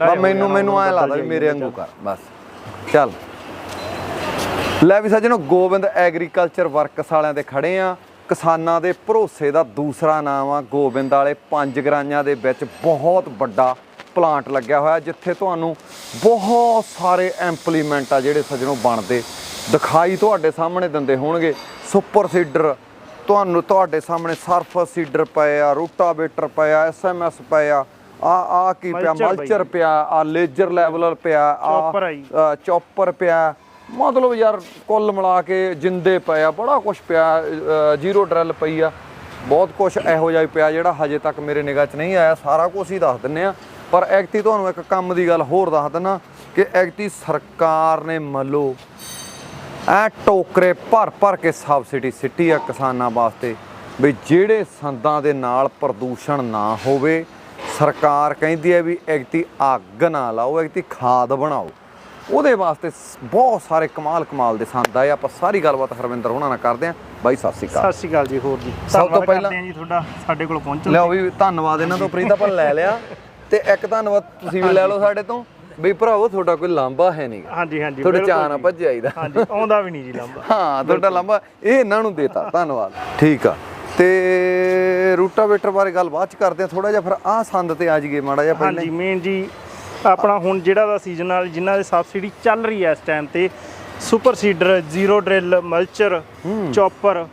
ਬਸ ਮੈਨੂੰ ਮੈਨੂੰ ਐ ਲੱਗਦਾ ਵੀ ਮੇਰੇ ਵਾਂਗੂ ਕਰ ਬਸ। ਚੱਲ। ਲੈ ਵੀ ਸੱਜਣੋ ਗੋਬਿੰਦ ਐਗਰੀਕਲਚਰ ਵਰਕਸ ਵਾਲਿਆਂ ਦੇ ਖੜੇ ਆ। ਕਿਸਾਨਾਂ ਦੇ ਭਰੋਸੇ ਦਾ ਦੂਸਰਾ ਨਾਮ ਆ। ਗੋਬਿੰਦ ਵਾਲੇ ਪੰਜ ਗਰਾਈਆਂ ਦੇ ਵਿੱਚ ਬਹੁਤ ਵੱਡਾ ਪਲਾਂਟ ਲੱਗਿਆ ਹੋਇਆ ਜਿੱਥੇ ਤੁਹਾਨੂੰ ਬਹੁਤ ਸਾਰੇ ਇੰਪਲੀਮੈਂਟ ਆ ਜਿਹੜੇ ਸੱਜਣੋ ਬਣਦੇ। ਦਿਖਾਈ ਤੁਹਾਡੇ ਸਾਹਮਣੇ ਦਿੰਦੇ ਹੋਣਗੇ। ਸੁਪਰ ਸੀਡਰ ਤੁਹਾਨੂੰ ਤੁਹਾਡੇ ਸਾਹਮਣੇ ਸਰਫ ਸੀਡਰ ਪਏ ਆ ਰੂਟਾਵੇਟਰ ਪਏ ਆ ਐਸਐਮਐਸ ਪਏ ਆ। ਆ ਆ ਕੀ ਪਿਆ? ਮਲਚਰ ਪਿਆ ਆ ਲੇਜਰ ਲੈਵਲਰ ਪਿਆ ਆ ਚੌਪਰ ਪਿਆ। ਮਤਲਬ ਯਾਰ ਕੁੱਲ ਮਿਲਾ ਕੇ ਜਿੰਦੇ ਪਏ ਆ ਬੜਾ ਕੁਝ ਪਿਆ ਜ਼ੀਰੋ ਡਰਲ ਪਈ ਆ। ਬਹੁਤ ਕੁਝ ਇਹੋ ਜਿਹਾ ਪਿਆ ਜਿਹੜਾ ਹਜੇ ਤੱਕ ਮੇਰੇ ਨਿਗਾਹ 'ਚ ਨਹੀਂ ਆਇਆ ਸਾਰਾ ਕੁਝ ਹੀ ਦੱਸ ਦਿੰਨੇ ਆ। ਪਰ ਐਕਟੀ ਤੁਹਾਨੂੰ ਇੱਕ ਕੰਮ ਦੀ ਗੱਲ ਹੋਰ ਦੱਸ ਦਿੰਨਾ ਕਿ ਐਕਟੀ ਸਰਕਾਰ ਨੇ ਮੱਲੋ ਐ ਟੋਕਰੇ ਭਰ ਭਰ ਕੇ ਸਬਸਿਡੀ ਸਿੱਟੀ ਆ ਕਿਸਾਨਾਂ ਵਾਸਤੇ ਵੀ ਜਿਹੜੇ ਸੰਦਾਂ ਦੇ ਨਾਲ ਪ੍ਰਦੂਸ਼ਣ ਨਾ ਹੋਵੇ ਸਰਕਾਰ ਕਹਿੰਦੀ ਹੈ ਵੀ ਐਕਤੀ ਅੱਗ ਨਾ ਲਾਓ ਐਕਤੀ ਖਾਦ ਬਣਾਓ। ਉਹਦੇ ਵਾਸਤੇ ਬਹੁਤ ਸਾਰੇ ਕਮਾਲ ਕਮਾਲ ਦੇ ਸੰਦ ਆਏ। ਆਪਾਂ ਸਾਰੀ ਗੱਲਬਾਤ ਹਰਵਿੰਦਰ ਹੋਣਾ ਨਾਲ ਕਰਦੇ ਆਂ ਬਾਈ ਸਤਿ ਸ਼੍ਰੀ ਅਕਾਲ। ਸਤਿ ਸ਼੍ਰੀ ਅਕਾਲ ਜੀ ਹੋਰ ਜੀ। ਸਭ ਤੋਂ ਪਹਿਲਾਂ- ਜੀ ਤੁਹਾਡਾ ਸਾਡੇ ਕੋਲ ਪਹੁੰਚਣ ਲਿਆਓ ਵੀ ਧੰਨਵਾਦ ਇਹਨਾਂ ਤੋਂ ਪ੍ਰੀਤ ਆਪਾਂ ਲੈ ਲਿਆ। ਤੇ ਇੱਕ ਧੰਨਵਾਦ ਤੁਸੀਂ ਵੀ ਲੈ ਲਓ ਸਾਡੇ ਤੋਂ। ਵੀ ਭਰਾਵੋ ਤੁਹਾਡਾ ਕੋਈ ਲਾਂਭਾ ਹੈ ਨਹੀਂਗਾ ਹਾਂਜੀ ਹਾਂਜੀ ਤੁਹਾਡੇ ਚਾਹ ਨਾ। ਭੱਜ ਆਈਦਾ। ਹਾਂਜੀ ਆਉਂਦਾ ਵੀ ਨਹੀਂ ਜੀ ਲੰਬਾ ਹਾਂ ਤੁਹਾਡਾ ਲੰਬਾ ਇਹ ਇਹਨਾਂ ਨੂੰ ਦੇਤਾ। ਧੰਨਵਾਦ। ਠੀਕ ਆ। ਤੇ ਰੂਟਾਵੇਟਰ ਬਾਰੇ ਗੱਲ ਬਾਅਦ ਚ ਕਰਦੇ ਆ ਥੋੜਾ ਜਿਹਾ ਫਿਰ ਆਹ ਸੰਦ ਤੇ ਆ ਜੀਏ ਮਾੜਾ ਜਿਹਾ ਪਹਿਲਾਂ ਹਾਂਜੀ ਮੇਨ ਜੀ ਆਪਣਾ ਹੁਣ ਜਿਹੜਾ ਦਾ ਸੀਜ਼ਨਲ ਜਿਨ੍ਹਾਂ ਦੇ ਸਬਸਿਡੀ ਚੱਲ ਰਹੀ ਹੈ ਇਸ ਟਾਈਮ ਤੇ super seeder zero drill mulcher chopper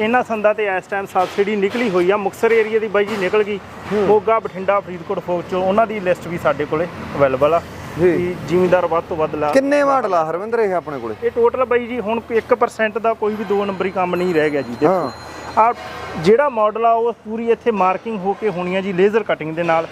ਇਹਨਾਂ ਸੰਦਾਂ ਤੇ ਇਸ ਟਾਈਮ ਸਬਸਿਡੀ ਨਿਕਲੀ ਹੋਈ ਆ। ਮੁਕਸਰ ਏਰੀਆ ਦੀ ਬਾਈ ਜੀ ਨਿਕਲ ਗਈ। ਮੋਗਾ ਬਠਿੰਡਾ ਫਰੀਦਕੋਟ ਫੋਕ ਚੋਂ ਉਹਨਾਂ ਦੀ ਲਿਸਟ ਵੀ ਸਾਡੇ ਕੋਲੇ ਅਵੇਲੇਬਲ ਆ। ਜੀ। ਜ਼ਿਮੀਂਦਾਰ ਵੱਧ ਤੋਂ ਵੱਧ ਲਾ ਕਿੰਨੇ ਮਾਡਲ ਆ ਹਰਵਿੰਦਰ ਇਹ ਆਪਣੇ ਕੋਲੇ? ਇਹ ਟੋਟਲ ਬਾਈ ਜੀ ਹੁਣ 1% ਦਾ ਕੋਈ ਵੀ ਦੋ ਨੰਬਰੀ ਕੰਮ ਨਹੀਂ ਰਹਿ ਗਿਆ ਜੀ। ਹਾਂ। ਆ ਜਿਹੜਾ ਮਾਡਲ ਆ ਉਹ ਪੂਰੀ ਇੱਥੇ ਮਾਰਕਿੰਗ ਹੋ ਕੇ ਹੋਣੀ ਆ ਜੀ ਲੇਜ਼ਰ ਕਟਿੰਗ ਦੇ ਨਾਲ।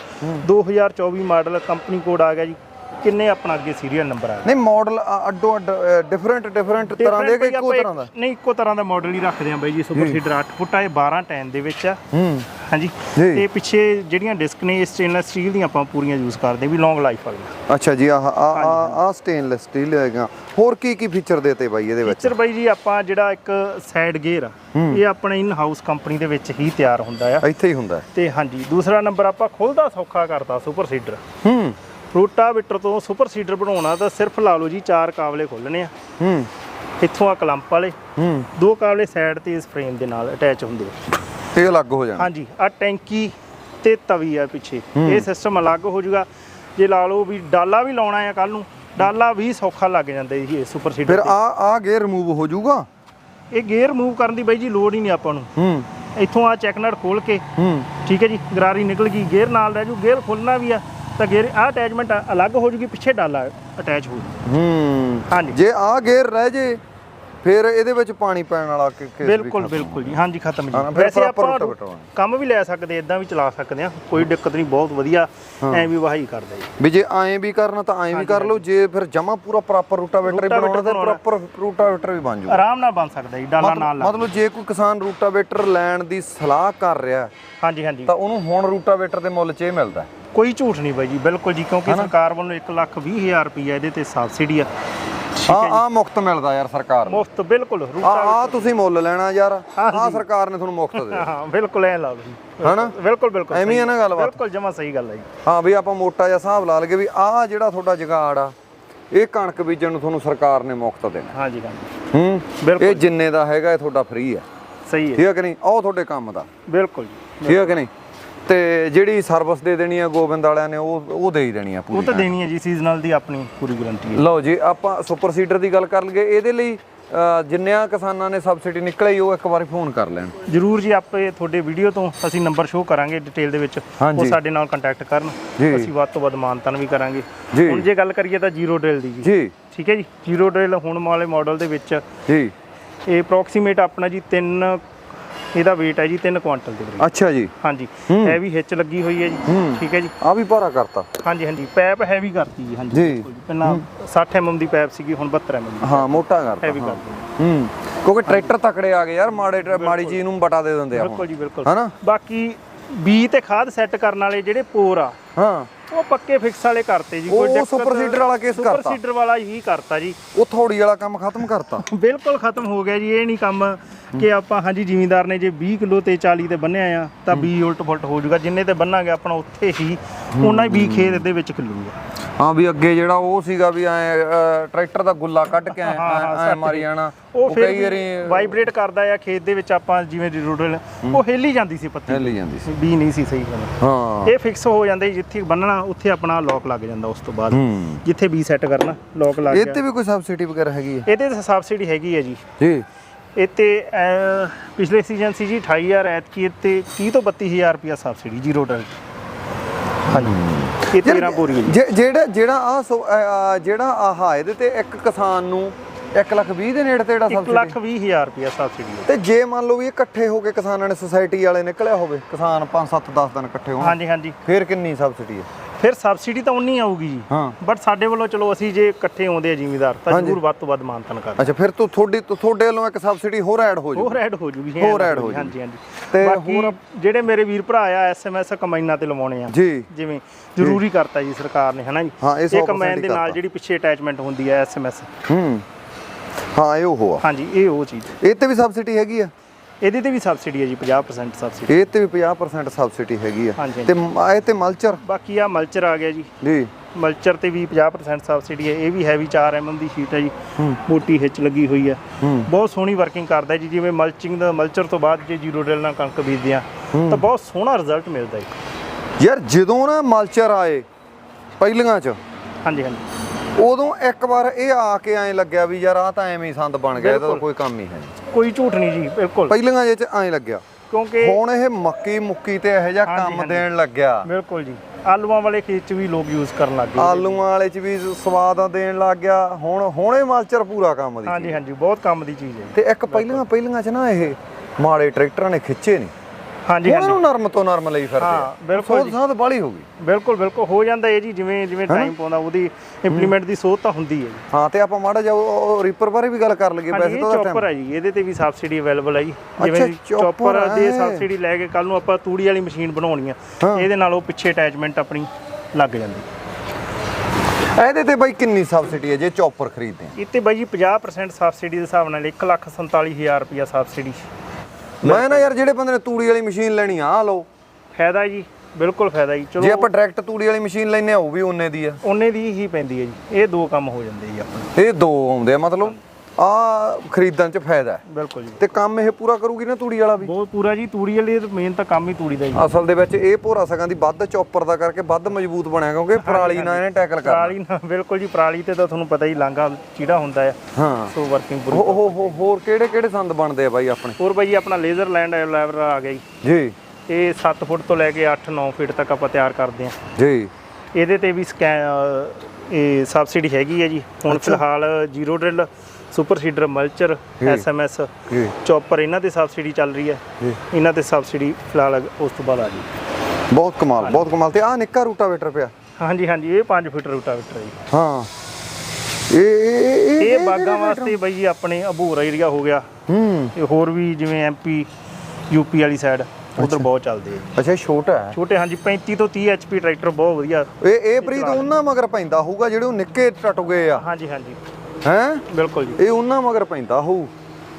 2024 ਮਾਡਲ ਕੰਪਨੀ ਕੋਡ ਆ ਗਿਆ ਜੀ। ਕਿੰਨੇ ਆਪਣਾ ਅੱਗੇ ਸੀਰੀਅਲ ਨੰਬਰ ਆ? ਨਹੀਂ ਮਾਡਲ ਅੱਡੋ ਅੱਡ ਡਿਫਰੈਂਟ ਡਿਫਰੈਂਟ ਤਰ੍ਹਾਂ ਦੇ ਕਿ ਇੱਕੋ ਤਰ੍ਹਾਂ ਦਾ? ਨਹੀਂ ਇੱਕੋ ਤਰ੍ਹਾਂ ਦਾ ਮਾਡਲ ਹੀ ਰੱਖਦੇ ਆ ਬਾਈ ਜੀ ਸੁਪਰ ਸੀਡਰ 8 ਫੁੱਟ ਆ ਇਹ 12 ਟੈਨ ਦੇ ਵਿੱਚ ਆ। ਹੂੰ। ਹਾਂਜੀ। ਤੇ ਪਿੱਛੇ ਜਿਹੜੀਆਂ ਡਿਸਕ ਨੇ ਸਟੇਨਲੈਸ ਸਟੀਲ ਦੀਆਂ ਆਪਾਂ ਪੂਰੀਆਂ ਯੂਜ਼ ਕਰਦੇ ਵੀ ਲੌਂਗ ਲਾਈਫ ਵਾਲੀਆਂ। ਅੱਛਾ ਜੀ ਆਹ ਆ ਆ ਸਟੇਨਲੈਸ ਸਟੀਲ ਹੈਗਾ ਹੋਰ ਕੀ ਕੀ ਫੀਚਰ ਦੇਤੇ ਬਾਈ ਇਹਦੇ ਵਿੱਚ? ਫੀਚਰ ਬਾਈ ਜੀ ਆਪਾਂ ਜਿਹੜਾ ਇੱਕ ਸਾਈਡ ਗੇਅਰ ਆ ਇਹ ਆਪਣੇ ਇਨ ਹਾਊਸ ਕੰਪਨੀ ਦੇ ਵਿੱਚ ਹੀ ਤਿਆਰ ਹੁੰਦਾ ਆ। ਇੱਥੇ ਹੀ ਹੁੰਦਾ। ਤੇ ਹਾਂਜੀ ਦੂਸਰਾ ਨੰਬਰ ਆਪਾਂ ਖੁੱਲਦਾ ਸੌਖਾ ਕਰਤਾ ਸੁਪਰ ਸੀਡਰ ਹੂੰ। ਰੂਟਾਵੀਟਰ ਤੋਂ ਸੁਪਰ ਸੀਡਰ ਬਣਾਉਣਾ ਤਾਂ ਸਿਰਫ ਲਾ ਲਓ ਜੀ ਚਾਰ ਕਾਬਲੇ ਖੋਲਣੇ ਆ। ਹੂੰ। ਇੱਥੋਂ ਆ ਕਲੰਪ ਵਾਲੇ। ਹੂੰ। ਦੋ ਕਾਬਲੇ ਸਾਈਡ ਤੇ ਇਸ ਫਰੇਮ ਦੇ ਨਾਲ ਅਟੈਚ ਹੁੰਦੇ ਆ। ਇਹ ਅਲੱਗ ਹੋ ਜਾਣਾ। ਹਾਂਜੀ ਆ ਟੈਂਕੀ ਤੇ ਤਵੀ ਆ ਪਿੱਛੇ। ਇਹ ਸਿਸਟਮ ਅਲੱਗ ਹੋ ਜਾਊਗਾ। ਜੇ ਲਾ ਲਓ ਵੀ ਡਾਲਾ ਵੀ ਲਾਉਣਾ ਆ ਕੱਲ ਨੂੰ ਡਾਲਾ ਵੀ ਸੌਖਾ ਲੱਗ ਜਾਂਦਾ ਜੀ ਇਹ ਸੁਪਰ ਸੀਡਰ ਫਿਰ ਆ ਆ ਗੇਅਰ ਰਿਮੂਵ ਹੋ ਜਾਊਗਾ? ਇਹ ਗੇਅਰ ਮੂਵ ਕਰਨ ਦੀ ਬਾਈ ਜੀ ਲੋੜ ਹੀ ਨਹੀਂ ਆਪਾਂ ਨੂੰ। ਹੂੰ। ਇੱਥੋਂ ਆ ਚੈੱਕ ਨਟ ਖੋਲ ਕੇ। ਹੂੰ। ਠੀਕ ਹੈ ਜੀ ਗਰਾਰੀ ਨਿਕਲ ਗਈ ਗੇਅਰ ਨਾਲ ਰਹਿ ਜੂ ਗੇਅਰ ਖੋਲਣਾ ਵੀ ਆ। ਤਾਂ ਗੇਅਰ ਆ ਅਟੈਚਮੈਂਟ ਅਲੱਗ ਹੋ ਜੂਗੀ ਪਿੱਛੇ ਡਾਲਾ ਅਟੈਚ ਹੋ ਹੂੰ। ਹਾਂਜੀ। ਜੇ ਆ ਗੇਅਰ ਰਹਿ ਜੇ ਫਿਰ ਇਹਦੇ ਵਿੱਚ ਪਾਣੀ ਪੈਣ ਵਾਲਾ ਕਿ ਕੇਸ ਬਿਲਕੁਲ। ਬਿਲਕੁਲ ਜੀ। ਹਾਂਜੀ ਖਤਮ ਜੀ। ਵੈਸੇ ਆਪਾਂ। ਕੰਮ ਵੀ ਲੈ ਸਕਦੇ ਇਦਾਂ ਵੀ ਚਲਾ ਸਕਦੇ ਆ ਕੋਈ ਦਿੱਕਤ ਨਹੀਂ ਬਹੁਤ ਵਧੀਆ। ਐਂ ਵੀ ਵਹਾਈ ਕਰਦਾ ਵੀ ਜੇ ਐਂ ਵੀ ਕਰਨਾ ਤਾਂ ਐਂ ਵੀ ਕਰ ਲਓ। ਜੇ ਫਿਰ ਜਮਾ ਪੂਰਾ ਪ੍ਰੋਪਰ ਰੂਟਾਵੇਟਰ ਬਣਾਉਣਾ ਤਾਂ। ਪ੍ਰੋਪਰ ਰੂਟਾਵੇਟਰ ਵੀ ਬਣ ਜਾਊਗਾ ਆਰਾਮ ਨਾਲ ਬਣ ਸਕਦਾ ਜੀ ਡਾਲਾ ਨਾਲ ਮਤਲਬ ਜੇ ਕੋਈ ਕਿਸਾਨ ਰੂਟਾਵੇਟਰ ਲੈਣ ਦੀ ਸਲਾਹ ਕਰ ਰਿਹਾ ਹਾਂਜੀ ਹਾਂਜੀ। ਤਾਂ ਉਹਨੂੰ ਹੁਣ ਰੂਟਾਵੇਟਰ ਦੇ ਮੁੱਲ 'ਚ ਇਹ ਮਿਲਦਾ। ਕੋਈ ਝੂਠ ਨਹੀਂ ਬਾਈ ਜੀ ਬਿਲਕੁਲ ਜੀ ਕਿਉਂਕਿ ਸਰਕਾਰ ਵੱਲੋਂ 1 ਲੱਖ 20 ਹਜ਼ਾਰ ਰੁਪਈਆ ਇਹਦੇ ਤੇ ਸਬਸਿਡੀ ਆ। ਆ ਹੈ ਆ ਮੁਫਤ ਮਿਲਦਾ ਯਾਰ ਸਰਕਾਰ ਨੂੰ। ਮੁਫਤ ਬਿਲਕੁਲ ਆ ਰੂਟਾ ਆ ਤੁਸੀਂ ਮੁੱਲ ਲੈਣਾ ਯਾਰ ਆ। ਸਰਕਾਰ ਨੇ ਤੁਹਾਨੂੰ ਮੁਫਤ ਦੇ ਹਾਂ ਬਿਲਕੁਲ ਐ ਲਾ ਲਓ ਹਨਾ? ਬਿਲਕੁਲ ਬਿਲਕੁਲ ਐਵੇਂ ਹੀ ਆ ਨਾ। ਗੱਲਬਾਤ? ਬਿਲਕੁਲ ਜਮਾ ਸਹੀ ਗੱਲ ਹੈ ਜੀ। ਹਾਂ ਵੀ ਆਪਾਂ ਮੋਟਾ ਜਿਹਾ ਹਿਸਾਬ ਲਾ ਲਈਏ ਵੀ ਆਹ ਜਿਹੜਾ ਤੁਹਾਡਾ ਜਗਾੜ ਆ ਇਹ ਕਣਕ ਬੀਜਣ ਨੂੰ ਤੁਹਾਨੂੰ ਸਰਕਾਰ ਨੇ ਮੁਫਤ ਦੇਣਾ। ਹਾਂਜੀ ਹਾਂਜੀ ਹੂੰ ਬਿਲਕੁਲ। ਇਹ ਜਿੰਨੇ ਦਾ ਹੈਗਾ ਇਹ ਤੁਹਾਡਾ ਫ੍ਰੀ ਆ। ਸਹੀ ਹੈ। ਠੀਕ ਹੈ ਕਿ ਨਹੀਂ? ਆਹ ਤੁਹਾਡੇ ਕੰਮ ਦਾ। ਬਿਲਕੁਲ ਜੀ। ਠੀਕ ਹੈ ਕਿ ਨਹੀਂ? ਤੇ ਜਿਹੜੀ ਸਰਵਿਸ ਦੇ ਦੇਣੀ ਆ ਗੋਬਿੰਦ ਵਾਲਿਆਂ ਨੇ ਉਹ ਉਹ ਦੇ ਹੀ ਦੇਣੀ ਆ ਉਹ ਪੂਰੀ ਤਾਂ ਦੇਣੀ ਹੈ ਜੀ ਸੀਜ਼ਨਲ ਦੀ ਆਪਣੀ ਪੂਰੀ ਗਾਰੰਟੀ ਹੈ ਲਓ ਜੀ ਆਪਾਂ ਸੁਪਰ ਸੀਡਰ ਦੀ ਗੱਲ ਕਰ ਲਈਏ ਇਹਦੇ ਲਈ ਜਿੰਨਿਆਂ ਕਿਸਾਨਾਂ ਨੇ ਸਬਸਿਡੀ ਨਿਕਲੀ ਉਹ ਇੱਕ ਵਾਰੀ ਫੋਨ ਕਰ ਲੈਣ। ਜਰੂਰ ਜੀ ਆਪੇ ਤੁਹਾਡੇ ਵੀਡੀਓ ਤੋਂ ਅਸੀਂ ਨੰਬਰ ਸ਼ੋਅ ਕਰਾਂਗੇ ਡਿਟੇਲ ਦੇ ਵਿੱਚ। ਹਾਂਜੀ। ਉਹ ਸਾਡੇ ਨਾਲ ਕੰਟੈਕਟ ਕਰਨ। ਜੀ। ਅਸੀਂ ਵੱਧ ਤੋਂ ਵੱਧ ਮਾਨਤਨ ਵੀ ਕਰਾਂਗੇ। ਜੀ। ਹੁਣ ਜੇ ਗੱਲ ਕਰੀਏ ਤਾਂ ਜ਼ੀਰੋ ਡਰਿਲ ਦੀ ਜੀ। ਜੀ। ਠੀਕ ਹੈ ਜੀ? ਜ਼ੀਰੋ ਡਰਿਲ ਹੁਣ ਵਾਲੇ ਮਾਡਲ ਦੇ ਵਿੱਚ। ਜੀ। ਇਹ ਅਪਰੋਕਸੀਮੇਟ ਆਪਣਾ ਜੀ 3 ਇਹਦਾ weight ਹੈ ਜੀ 3 ਕੁਆਂਟਲ ਦੇ ਕਰੀਬ ਅੱਛਾ ਜੀ। ਹਾਂਜੀ। ਹੈਵੀ ਹਿੱਚ ਲੱਗੀ ਹੋਈ ਹੈ ਜੀ। ਠੀਕ ਹੈ ਜੀ। ਆ ਵੀ ਭਾਰਾ ਕਰਤਾ। ਹਾਂਜੀ ਹਾਂਜੀ। ਪੈਪ ਹੈਵੀ ਕਰਤੀ ਜੀ ਹਾਂਜੀ। ਜੀ। ਜੀ। ਪਹਿਲਾਂ 60 mm ਦੀ ਪੈਪ ਸੀਗੀ ਹੁਣ 72 mm ਦੀ। ਹਾਂ ਮੋਟਾ ਕਰਤਾ। ਹੈਵੀ। ਕਰਤੀ ਹੂੰ। ਕਿਉਂਕਿ ਟਰੈਕਟਰ ਤਕੜੇ ਆ ਗਏ ਯਾਰ ਮਾੜੇ ਮਾੜੀ ਚੀਜ਼ ਨੂੰ ਬਟਾ ਦੇ ਦਿੰਦੇ ਆ ਬਿਲਕੁਲ ਜੀ ਬਿਲਕੁਲ। ਹਨਾ? ਬਾਕੀ ਬੀ ਤੇ ਖਾਦ ਸੈੱਟ ਕਰਨ ਵਾਲੇ ਜਿਹੜੇ ਪੋਰ ਆ ਹਾਂ। ਉਹ ਪੱਕੇ ਫਿਕਸ ਵਾਲੇ ਕਰਤੇ ਜੀ ਉਹ ਦਿੱਕਤ- ਸੁਪਰ ਸੀਡਰ ਵਾਲਾ ਕੇਸ ਸੁਪਰ ਕਰਤਾ। ਸੀਡਰ ਵਾਲਾ ਹੀ ਕਰਤਾ ਜੀ। ਉਹ ਥੋੜੀ ਵਾਲਾ ਕੰਮ ਖਤਮ ਕਰਤਾ। ਬਿਲਕੁਲ ਖਤਮ ਹੋ ਗਿਆ ਜੀ ਇਹ ਨਹੀਂ ਕੰਮ ਕਿ ਆਪਾਂ ਹਾਂਜੀ ਜ਼ਿਮੀਂਦਾਰ ਨੇ ਜੇ 20 ਕਿਲੋ ਤੇ 40 ਤੇ ਬੰਨਿਆ ਆ ਤਾਂ 20 ਉਲਟ ਫੁਲਟ ਹੋ ਜਾਊਗਾ ਜਿੰਨੇ ਤੇ ਬੰਨਾਂਗੇ ਆਪਣਾ ਉੱਥੇ ਹੀ ਉਹਨਾਂ ਹੀ 20 ਖੇਤ ਦੇ ਵਿੱਚ ਖਿਲੂਗਾ ਹਾਂ ਵੀ ਅੱਗੇ ਜਿਹੜਾ ਉਹ ਸੀਗਾ ਵੀ ਐ ਟਰੈਕਟਰ ਦਾ ਗੁੱਲਾ ਕੱਢ ਕੇ ਐ ਮਾਰੀ ਜਾਣਾ। ਉਹ ਕਈ ਵਾਰੀ ਵਾਈਬ੍ਰੇਟ ਕਰਦਾ ਆ ਖੇਤ ਦੇ ਵਿੱਚ ਆਪਾਂ ਜਿਵੇਂ ਰੋਡਲ ਉਹ ਹਿੱਲ ਜਾਂਦੀ ਸੀ ਪੱਤੀ। ਹਿੱਲ ਜਾਂਦੀ ਸੀ। ਵੀ ਨਹੀਂ ਸੀ ਸਹੀ ਗੱਲ। ਹਾਂ। ਇਹ ਫਿਕਸ ਹੋ ਜਾਂਦੇ ਜਿੱਥੇ ਬੰਨਣਾ ਉੱਥੇ ਆਪਣਾ ਲੋਕ ਲੱਗ ਜਾਂਦਾ ਉਸ ਤੋਂ ਬਾਅਦ ਜਿੱਥੇ ਵੀ ਸੈੱਟ ਕਰਨਾ ਲੋਕ ਲੱਗ ਗਿਆ। ਤੇ ਵੀ ਕੋਈ ਸਬਸਿਡੀ ਵਗੈਰਾ ਹੈਗੀ ਹੈ ਇਹਦੇ ਤੇ ਸਬਸਿਡੀ ਹੈਗੀ ਹੈ ਜੀ। ਜੀ। ਅਹ, ਪਿਛਲੇ ਸੀਜ਼ਨ ਸੀ ਜੀ 28000 ਐਤਕੀ ਤੇ 30 ਤੋਂ 32000 ਰੁਪਿਆ ਸਬਸਿਡੀ ਜ਼ੀਰੋ ਡਲ ਹਾਂਜੀ। ਇਹ 13 ਪੂਰੀ ਹੈ ਜੀ। ਜੇ- ਜਿਹੜਾ ਜਿਹੜਾ ਆ ਜਿਹੜਾ ਆਹ ਇਹਦੇ ਤੇ ਇੱਕ ਕਿਸਾਨ ਨੂੰ 1 ਲੱਖ 20 ਦੇ ਨੇੜੇ ਤੇੜਾ 1 ਸਬਸਿਡੀ। ਲੱਖ 20 ਹਜ਼ਾਰ ਰੁਪਿਆ ਸਬਸਿਡੀ ਹੈ। ਤੇ ਜੇ ਮੰਨ ਲਓ ਵੀ ਇਕੱਠੇ ਹੋ ਕੇ ਕਿਸਾਨਾਂ ਨੇ ਸੁਸਾਇਟੀ ਵਾਲੇ ਨਿਕਲਿਆ ਹੋਵੇ ਕਿਸਾਨ 5 7 10 ਦਿਨ ਇਕੱਠੇ ਹੋਣ ਹਾਂਜੀ ਹਾਂਜੀ। ਫਿਰ ਕਿੰਨੀ ਸਬਸਿਡੀ ਹੈ? ਫਿਰ ਸਬਸਿਡੀ ਤਾਂ ਉਨੀ ਆਊਗੀ ਜੀ। ਬਟ ਸਾਡੇ ਵੱਲੋਂ ਚਲੋ ਅਸੀਂ ਜੇ ਇਕੱਠੇ ਆਉਂਦੇ ਆ ਜ਼ਿਮੀਦਾਰ ਤਾਂ। ਜ਼ਰੂਰ ਵੱਧ ਤੋਂ ਵੱਧ ਮਾਨਤਨ ਕਰ ਅੱਛਾ ਫਿਰ ਤੂੰ ਤੁਹਾਡੀ ਤੁਹਾਡੇ ਵੱਲੋਂ ਇੱਕ ਸਬਸਿਡੀ ਹੋਰ ਐਡ ਹੋ ਹੋਰ ਜੂ ਐਡ ਹੋ ਜੂਗੀ ਹੋਰ add ਹੋ ਹਾਂਜੀ ਹਾਂਜੀ। ਤੇ ਬਾਕੀ ਜਿਹੜੇ ਮੇਰੇ ਵੀਰ ਭਰਾ ਆ ਐਸਐਮਐਸ ਕਮਾਈਨਾਂ ਤੇ ਲਵਾਉਣੇ ਆ। ਜੀ। ਜਿਵੇਂ ਜ਼ਰੂਰੀ ਕਰਤਾ ਜੀ ਸਰਕਾਰ ਨੇ ਹਨਾ ਜੀ? ਇਹ 100% ਕਮੈਨ ਦੇ ਨਾਲ। ਜਿਹੜੀ ਪਿੱਛੇ ਅਟੈਚਮੈਂਟ ਹੁੰਦੀ ਹੈ ਐਸਐਮਐਸ ਹੂੰ। ਹਾਂ ਇਹ ਉਹ ਆ। ਹਾਂਜੀ ਇਹ ਉਹ ਚੀਜ਼ ਇਹ ਤੇ ਵੀ ਸਬਸਿਡੀ ਹੈਗੀ ਆ? ਇਹਦੇ ਤੇ ਵੀ ਸਬਸਿਡੀ ਹੈ ਜੀ 50% ਸਬਸਿਡੀ। ਇਹ ਤੇ ਵੀ 50% ਸਬਸਿਡੀ ਹੈਗੀ ਆ। ਹਾਂਜੀ, ਤੇ ਮ- ਇਹ ਤੇ ਮਲਚਰ? ਬਾਕੀ ਆ ਮਲਚਰ ਆ ਗਿਆ ਜੀ। ਜੀ। ਮਲਚਰ ਤੇ ਵੀ 50% ਸਬਸਿਡੀ ਹੈ। ਇਹ ਵੀ ਹੈਵੀ 4 ਐਮਐਮ ਦੀ ਸ਼ੀਟ ਹੈ ਜੀ। ਮੋਟੀ ਹਿੱਚ ਲੱਗੀ ਹੋਈ ਹੈ। ਹੂੰ। ਬਹੁਤ ਸੋਹਣੀ ਵਰਕਿੰਗ ਕਰਦਾ ਜੀ ਜਿਵੇਂ ਮਲਚਿੰਗ ਦਾ ਮਲਚਰ ਤੋਂ ਬਾਅਦ ਜੇ ਜ਼ੀਰੋ ਡਰਿਲ ਨਾਲ ਕਣਕ ਬੀਜਦੇ ਆ ਤਾਂ ਬਹੁਤ ਸੋਹਣਾ ਰਿਜ਼ਲਟ ਮਿਲਦਾ ਜੀ। ਯਾਰ ਜਦੋਂ ਨਾ ਮਲਚਰ ਆਏ ਪਹਿਲੀਆਂ ਚ ਹਾਂਜੀ ਹਾਂਜੀ। ਉਦੋਂ ਇੱਕ ਵਾਰ ਇਹ ਆ ਕੇ ਐਂ ਲੱਗਿਆ ਵੀ ਯਾਰ ਆ ਤਾਂ ਐਵੇਂ ਹੀ ਸੰਦ ਬਣ ਗਿਆ ਇਹਦਾ ਤਾਂ। ਕੋਈ ਕੰਮ ਹੀ ਹੈ ਨਹੀਂ। ਕੋਈ ਝੂਠ ਨਹੀਂ ਜੀ ਬਿਲਕੁਲ। ਪਹਿਲੀਆਂ ਜੇ ਚ ਐਂ ਲੱਗਿਆ। ਕਿਉਂਕਿ ਹੁਣ ਇਹ ਮੱਕੀ ਮੁੱਕੀ ਤੇ ਇਹੋ ਜਿਹਾ ਕੰਮ। ਦੇਣ ਲੱਗਿਆ। ਬਿਲਕੁਲ ਜੀ। ਆਲੂਆਂ ਵਾਲੇ ਖੇਤ 'ਚ ਵੀ ਲੋਕ ਯੂਜ਼ ਕਰਨ ਲੱਗ ਗਏ। ਆਲੂਆਂ ਵਾਲੇ ਚ ਵੀ ਸਵਾਦ ਦੇਣ ਲੱਗ ਗਿਆ। ਹੁਣ ਹੁਣੇ ਮਲਚਰ ਪੂਰਾ ਕੰਮ ਦੀ ਹਾਂਜੀ ਹਾਂਜੀ ਬਹੁਤ ਕੰਮ ਦੀ ਚੀਜ਼ ਹੈ। ਤੇ ਇੱਕ ਪਹਿਲੀਆਂ ਪਹਿਲੀਆਂ ਚ ਨਾ ਇਹ ਮਾੜੇ ਟਰੈਕਟਰਾਂ ਨੇ ਖਿੱਚੇ ਨਹੀਂ ਹਾਂਜੀ ਉਹਨਾਂ ਹਾਂਜੀ। ਨੂੰ ਨਰਮ ਤੋਂ ਨਰਮ ਲਈ ਫਿਰਦੇ ਹਾਂ, ਬਿਲਕੁਲ ਸੋਧ ਜੀ। ਸਾਧ ਬਾਲੀ ਹੋ ਗਈ। ਬਿਲਕੁਲ ਬਿਲਕੁਲ ਹੋ ਜਾਂਦਾ ਹੈ ਜੀ ਜਿਵੇਂ ਜਿਵੇਂ ਟਾਈਮ ਪਾਉਂਦਾ ਉਹਦੀ ਇੰਪਲੀਮੈਂਟ ਦੀ ਸੋਧ ਤਾਂ ਹੁੰਦੀ ਹੈ ਜੀ। ਹਾਂ ਤੇ ਆਪਾਂ ਮਾੜਾ ਜਿਹਾ ਉਹ ਰੀਪਰ ਬਾਰੇ ਵੀ ਗੱਲ ਕਰ ਲਈਏ ਵੈਸੇ ਤਾਂ ਚੌਪਰ ਹੈ ਜੀ ਇਹਦੇ ਤੇ ਵੀ ਸਬਸਿਡੀ ਅਵੇਲੇਬਲ ਹੈ ਜੀ। ਜਿਵੇਂ ਚੌਪਰ ਦੇ। ਸਬਸਿਡੀ ਲੈ ਕੇ ਕੱਲ ਨੂੰ ਆਪਾਂ ਤੂੜੀ ਵਾਲੀ ਮਸ਼ੀਨ ਬਣਾਉਣੀ ਆ। ਇਹਦੇ ਨਾਲ ਉਹ ਪਿੱਛੇ ਅਟੈਚਮੈਂਟ ਆਪਣੀ ਲੱਗ ਜਾਂਦੀ। ਇਹਦੇ ਤੇ ਬਾਈ ਕਿੰਨੀ ਸਬਸਿਡੀ ਹੈ ਜੇ ਚੌਪਰ ਖਰੀਦਦੇ ਆ? ਤੇ ਬਾਈ ਜੀ 50% ਸਬਸਿਡੀ ਦੇ ਹਿਸਾਬ ਨਾਲ 147000 ਰੁਪਿਆ ਸਬਸਿਡੀ ਮੈਂ ਨਾ ਯਾਰ ਜਿਹੜੇ ਬੰਦੇ ਨੇ ਤੂੜੀ ਵਾਲੀ ਮਸ਼ੀਨ ਲੈਣੀ ਆ ਲਓ। ਫਾਇਦਾ ਜੀ ਬਿਲਕੁਲ ਫਾਇਦਾ ਜੀ। ਜੇ ਚਲੋ ਆਪਾਂ ਡਾਇਰੈਕਟ ਤੂੜੀ ਵਾਲੀ ਮਸ਼ੀਨ ਲੈਨੇ ਆ ਉਹ ਵੀ ਉਹਨੇ ਦੀ ਆ। ਉਹਨੇ ਦੀ ਹੀ ਪੈਂਦੀ ਹੈ ਜੀ। ਇਹ ਦੋ ਕੰਮ ਹੋ ਜਾਂਦੇ ਜੀ ਆਪਣੇ ਇਹ ਦੋ ਆਉਂਦੇ ਆ ਮਤਲਬ ਆ ਖਰੀਦਣ ਚ ਫਾਇਦਾ ਹੈ। ਬਿਲਕੁਲ ਜੀ। ਤੇ ਕੰਮ ਇਹ ਪੂਰਾ ਕਰੂਗੀ ਨਾ ਤੂੜੀ ਵਾਲਾ ਵੀ? ਬਹੁਤ ਪੂਰਾ ਜੀ ਤੂੜੀ ਵਾਲੀ ਮੇਨ ਤਾਂ ਕੰਮ ਹੀ ਤੂੜੀ ਦਾ ਜੀ। ਅਸਲ ਦੇ ਵਿੱਚ ਇਹ ਭੋਰਾ ਸਕਾਂ ਦੀ ਵੱਧ ਚੌਪਰ ਦਾ ਕਰਕੇ ਵੱਧ ਮਜ਼ਬੂਤ ਬਣਿਆ ਕਿਉਂਕਿ ਪਰਾਲੀ ਨਾਲ ਇਹਨੇ ਟੈਕਲ ਕਰਨਾ। ਪਰਾਲੀ ਨਾਲ ਬਿਲਕੁਲ ਜੀ ਪਰਾਲੀ ਤੇ ਤਾਂ ਤੁਹਾਨੂੰ ਪਤਾ ਹੀ ਲਾਂਗਾ ਚੀੜਾ ਹੁੰਦਾ ਹੈ ਹਾਂ। ਸੋ ਵਰਕਿੰਗ ਪੂਰੀ ਹੋ ਹੋਰ ਕਿਹੜੇ ਕਿਹੜੇ ਸੰਦ ਬਣਦੇ ਆ ਬਾਈ ਆਪਣੇ? ਹੋਰ ਬਾਈ ਜੀ ਆਪਣਾ ਲੇਜ਼ਰ ਲੈਂਡ ਲੈਵਰ ਆ ਗਿਆ ਜੀ। ਜੀ। ਇਹ 7 ਫੁੱਟ ਤੋਂ ਲੈ ਕੇ 8-9 ਫੁੱਟ ਤੱਕ ਆਪਾਂ ਤਿਆਰ ਕਰਦੇ ਹਾਂ ਜੀ। ਇਹਦੇ ਤੇ ਵੀ ਸਕੈ ਇਹ ਸਬਸਿਡੀ ਹੈਗੀ ਹੈ ਜੀ। ਹੁਣ ਫਿਲਹਾਲ zero drill super seeder mulcher SMS ਜੀ। ਚੌਪਰ ਇਹਨਾਂ ਤੇ ਸਬਸਿਡੀ ਚੱਲ ਰਹੀ ਹੈ। ਜੀ। ਇਹਨਾਂ ਤੇ ਸਬਸਿਡੀ ਫਿਲਹਾਲ ਉਸ ਤੋਂ ਬਾਅਦ ਆ ਗਈ ਬਹੁਤ ਕਮਾਲ ਬਹੁਤ ਕਮਾਲ। ਤੇ ਆ ਨਿੱਕਾ ਰੂਟਾਵੇਟਰ ਪਿਆ। ਹਾਂਜੀ ਹਾਂਜੀ ਇਹ 5 ਫੁੱਟ ਰੂਟਾਵੇਟਰ ਹੈ ਜੀ। ਹਾਂ। ਇਹ ਇਹ ਬਾਗਾਂ ਵਾਸਤੇ ਬਾਈ ਜੀ ਆਪਣੇ ਅਬੂਰਾ ਏਰੀਆ ਹੋ ਗਿਆ। ਹੂੰ। ਇਹ ਹੋਰ ਵੀ ਜਿਵੇਂ ਐਮਪੀ ਯੂਪੀ ਵਾਲੀ ਸਾਈਡ ਉਧਰ ਬਹੁਤ ਚੱਲਦੇ ਆ ਜੀ। ਅੱਛਾ ਛੋਟਾ ਹੈ। ਛੋਟੇ ਹਾਂਜੀ 35 ਤੋਂ 30 ਐਚਪੀ ਟਰੈਕਟਰ ਬਹੁਤ ਵਧੀਆ ਇਹ ਇਹ ਪ੍ਰੀਤ ਉਹਨਾਂ ਮਗਰ ਪੈਂਦਾ ਹੋਊਗਾ ਜਿਹੜੇ ਉਹ ਨਿੱਕੇ ਟਟ ਗਏ ਆ। ਹਾਂਜੀ ਹਾਂਜੀ। ਹੈ? ਬਿਲਕੁਲ ਜੀ। ਇਹ ਉਹਨਾਂ ਮਗਰ ਪੈਂਦਾ ਹੋਊ।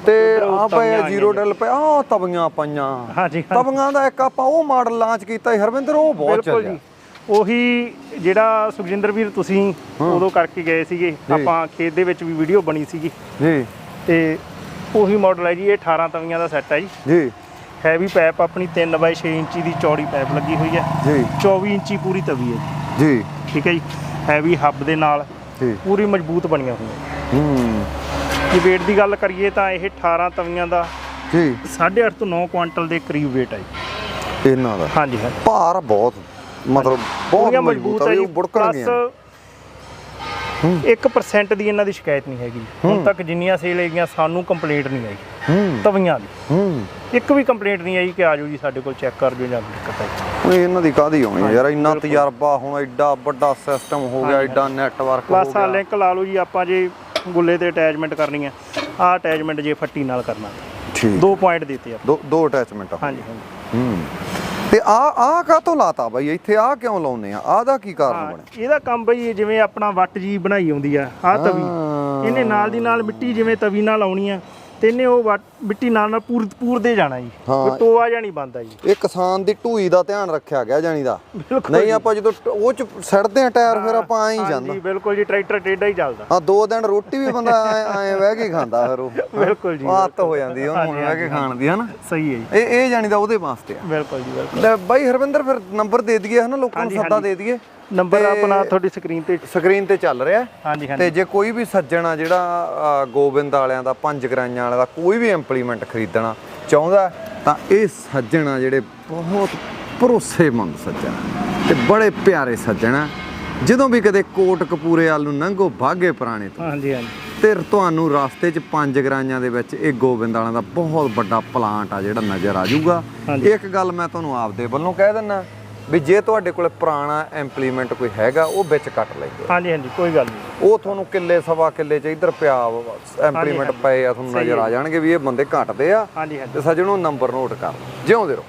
ਤੇ ਆ ਤਵੀਆਂ ਜ਼ੀਰੋ ਡਲ ਪਏ ਆ ਤਵੀਆਂ ਪਈਆਂ। ਹਾਂਜੀ ਤਵੀਆਂ ਦਾ ਇੱਕ ਆਪਾਂ ਉਹ ਮਾਡਲ ਲਾਂਚ ਕੀਤਾ ਸੀ ਹਰਵਿੰਦਰ ਉਹ ਬਹੁਤ ਬਿਲਕੁਲ ਚੱਲਿਆ। ਜੀ। ਉਹੀ ਜਿਹੜਾ ਸੁਖਜਿੰਦਰ ਵੀਰ ਤੁਸੀਂ ਉਦੋਂ ਕਰਕੇ ਗਏ ਸੀਗੇ ਆਪਾਂ ਖੇਤ ਦੇ ਵਿੱਚ ਵੀ ਵੀਡੀਓ ਬਣੀ ਸੀਗੀ। ਜੀ। ਤੇ ਉਹੀ ਮਾਡਲ ਹੈ ਜੀ ਇਹ 18 ਤਵੀਆਂ ਦਾ ਸੈੱਟ ਹੈ ਜੀ। ਜੀ। ਹੈਵੀ ਪਾਈਪ ਆਪਣੀ 3 ਬਾਈ 6 ਇੰਚੀ ਦੀ ਚੌੜੀ ਪਾਈਪ ਲੱਗੀ ਹੋਈ ਹੈ। ਜੀ। 24 ਇੰਚੀ ਪੂਰੀ ਤਵੀ ਹੈ ਜੀ। ਠੀਕ ਹੈ ਜੀ। ਹੈਵੀ ਹੱਬ ਦੇ ਨਾਲ ਜੀ। ਪੂਰੀ ਮਜ਼ਬੂਤ ਬਣੀਆਂ ਹੋਈਆਂ। ਹੂੰ। ਜੇ weight ਦੀ ਗੱਲ ਕਰੀਏ ਤਾਂ ਇਹ 18 ਤਵੀਆਂ ਦਾ ਜੀ। 8.5 ਤੋਂ 9 ਕੁਆਂਟਲ ਦੇ ਕਰੀਬ weight ਹੈ ਜੀ। ਇਹਨਾਂ ਦਾ? ਹਾਂਜੀ ਹਾਂਜੀ। ਭਾਰ ਬਹੁਤ ਮਤਲਬ ਬਹੁਤ ਮਜ਼ਬੂਤ ਹੈ ਜੀ। ਬੁੜਕਣਗੀਆਂ ਪਲੱਸ 1% ਦੀ ਇਹਨਾਂ ਦੀ ਸ਼ਿਕਾਇਤ ਨਹੀਂ ਹੈਗੀ। ਹੁਣ ਤੱਕ ਜਿੰਨੀਆਂ ਸੇਲ ਹੈਗੀਆਂ ਸਾਨੂੰ ਕੰਪਲੇਂਟ ਨਹੀਂ ਆਈ। ਹੂੰ। ਤਵੀਆਂ ਦੀ। ਹੂੰ। ਇੱਕ ਵੀ ਕੰਪਲੇਂਟ ਨਹੀਂ ਆਈ ਕਿ ਆਜੋ ਜੀ ਸਾਡੇ ਕੋਲ ਚੈੱਕ ਕਰ ਦਿਓ ਜਾਂ ਦਿੱਕਤ ਹੈ ਉਹ ਇਹਨਾਂ ਦੀ ਕਾਦੀ ਹੋਣੀ ਯਾਰ? ਇੰਨਾ ਤਜਰਬਾ ਹੁਣ ਐਡਾ ਵੱਡਾ ਸਿਸਟਮ ਹੋ ਗਿਆ ਐਡਾ ਨੈਟਵਰਕ ਹੋ ਆ ਗਿਆ। ਲਿੰਕ ਲਾ ਲਓ ਜੀ ਆਪਾਂ ਜੇ ਗੁੱਲੇ ਤੇ ਅਟੈਚਮੈਂਟ ਕਰਨੀ ਹੈ ਆ ਅਟੈਚਮੈਂਟ ਜੇ ਫੱਟੀ ਨਾਲ ਕਰਨਾ। ਠੀਕ। ਦੋ ਪੁਆਇੰਟ ਦਿੱਤੇ ਆ। ਦੋ ਦੋ ਅਟੈਚਮੈਂਟ ਹਾਂਜੀ ਹਾਂਜੀ। ਹੂੰ। ਤੇ ਆ ਆ ਕਾਤੋਂ ਲਾਤਾ ਬਾਈ? ਇੱਥੇ ਆ ਕਿਉਂ ਲਾਉਨੇ ਆ? ਆ ਦਾ ਕੀ ਕਾਰਨ ਬਣਿਆ? ਇਹਦਾ ਕੰਮ ਬਈ ਜਿਵੇਂ ਆਪਣਾ ਵੱਟ ਜੀ ਬਣਾਈ ਆਉਂਦੀ ਆ ਆ ਤਵੀ। ਇਹਨੇ ਨਾਲ ਦੀ ਨਾਲ ਮਿੱਟੀ ਜਿਵੇਂ ਤਵੀ ਨਾਲ ਆਉਣੀ ਆ। ਤੇ ਇਹਨੇ ਉਹ ਵੱਟ ਮਿੱਟੀ ਨਾਲ ਨਾਲ ਪੂਰ ਪੂਰਦੇ ਜਾਣਾ ਜੀ। ਹਾਂ। ਕੋਈ ਟੋਆ ਜਾਂ ਨਹੀਂ ਬੰਦਾ ਜੀ। ਇਹ ਕਿਸਾਨ ਦੀ ਢੂਈ ਦਾ ਧਿਆਨ ਰੱਖਿਆ ਗਿਆ ਜਾਣੀ ਦਾ। ਬਿਲਕੁਲ ਨਹੀਂ ਆਪਾਂ ਜਦੋਂ ਟ- ਉਹ ਚ ਸੜਦੇ ਆ ਟਾਇਰ ਫਿਰ ਆਪਾਂ ਐਂ ਹੀ ਜਾਂਦਾ। ਜੀ ਬਿਲਕੁਲ ਜੀ ਟਰੈਕਟਰ ਟੇਡਾ ਹੀ ਚੱਲਦਾ। ਹਾਂ ਦੋ ਦਿਨ ਰੋਟੀ ਵੀ ਬੰਦਾ ਐ ਬਹਿ ਕੇ ਖਾਂਦਾ ਫਿਰ ਉਹ। ਬਿਲਕੁਲ ਜੀ ਆਦਤ ਹੋ ਜਾਂਦੀ ਉਹਨੂੰ ਹੁਣ ਬਹਿ ਕੇ ਖਾਣ ਦੀ ਹਨਾ? ਸਹੀ ਹੈ ਜੀ। ਇਹ ਇਹ ਜਾਣੀ ਦਾ ਉਹਦੇ ਵਾਸਤੇ ਆ। ਬਿਲਕੁਲ ਜੀ ਬਿਲਕੁਲ। ਲੈ ਬਾਈ ਹਰਵਿੰਦਰ ਫਿਰ ਨੰਬਰ ਦੇ ਦਈਏ ਹਨਾ ਲੋਕਾਂ ਨੂੰ ਹਾਂਜੀ, ਸੱਦਾ ਹਾਂਜੀ। ਦੇ ਦਈਏ। ਨੰਬਰ ਆਪਣਾ ਤੁਹਾਡੀ ਸਕਰੀਨ ਤੇ ਸਕਰੀਨ ਤੇ ਚੱਲ ਰਿਹਾ ਹੈ। ਹਾਂਜੀ ਤੇ ਹਾਂਜੀ ਜੇ ਕੋਈ ਵੀ ਸੱਜਣ ਆ ਜਿਹੜਾ ਗੋਬਿੰਦ ਵਾਲਿਆਂ ਦਾ ਪੰਜ ਗਰਾਈਆਂ ਵਾਲਿਆਂ ਦਾ ਕੋਈ ਵੀ ਇੰਪਲੀਮੈਂਟ ਖਰੀਦਣਾ ਚਾਹੁੰਦਾ ਤਾਂ ਇਹ ਸੱਜਣ ਆ ਜਿਹੜੇ ਬਹੁਤ ਭਰੋਸੇਮੰਦ ਸੱਜਣ ਤੇ ਬੜੇ ਪਿਆਰੇ ਸੱਜਣ ਆ ਜਦੋਂ ਵੀ ਕਦੇ ਕੋਟ ਕਪੂਰੇ ਵੱਲ ਨੂੰ ਲੰਘੋ ਬਾਗੇ ਪੁਰਾਣੇ ਤੋਂ ਹਾਂਜੀ ਹਾਂਜੀ ਤੇ ਤੁਹਾਨੂੰ ਰਸਤੇ 'ਚ ਪੰਜ ਗਰਾਈਆਂ ਦੇ ਵਿੱਚ ਇਹ ਗੋਬਿੰਦ ਵਾਲਿਆਂ ਦਾ ਬਹੁਤ ਵੱਡਾ ਪਲਾਂਟ ਆ ਜਿਹੜਾ ਨਜ਼ਰ ਆ ਜਾਊਗਾ ਹਾਂਜੀ। ਇੱਕ ਗੱਲ ਮੈਂ ਤੁਹਾਨੂੰ ਆਪਦੇ ਵੱਲੋਂ ਕਹਿ ਦਿੰਨਾ ਵੀ ਜੇ ਤੁਹਾਡੇ ਕੋਲ ਪੁਰਾਣਾ ਇੰਪਲੀਮੈਂਟ ਕੋਈ ਹੈਗਾ ਉਹ ਵਿੱਚ ਕੱਟ ਲੈਂਦੇ ਹਾਂਜੀ ਹਾਂਜੀ ਕੋਈ ਗੱਲ ਨਹੀਂ। ਉਹ ਤੁਹਾਨੂੰ ਕਿੱਲੇ ਸਵਾ ਕਿੱਲੇ 'ਚ ਇੱਧਰ ਪਿਆ ਇੰਪਲੀਮੈਂਟ। ਪਏ ਆ ਤੁਹਾਨੂੰ ਨਜ਼ਰ ਆ ਜਾਣਗੇ ਵੀ ਇਹ ਬੰਦੇ ਘਟਦੇ ਆ ਤੇ ਸੱਜਣੋ ਨੰਬਰ ਨੋਟ ਕਰ ਜਿਉਂਦੇ ਰਹੋ।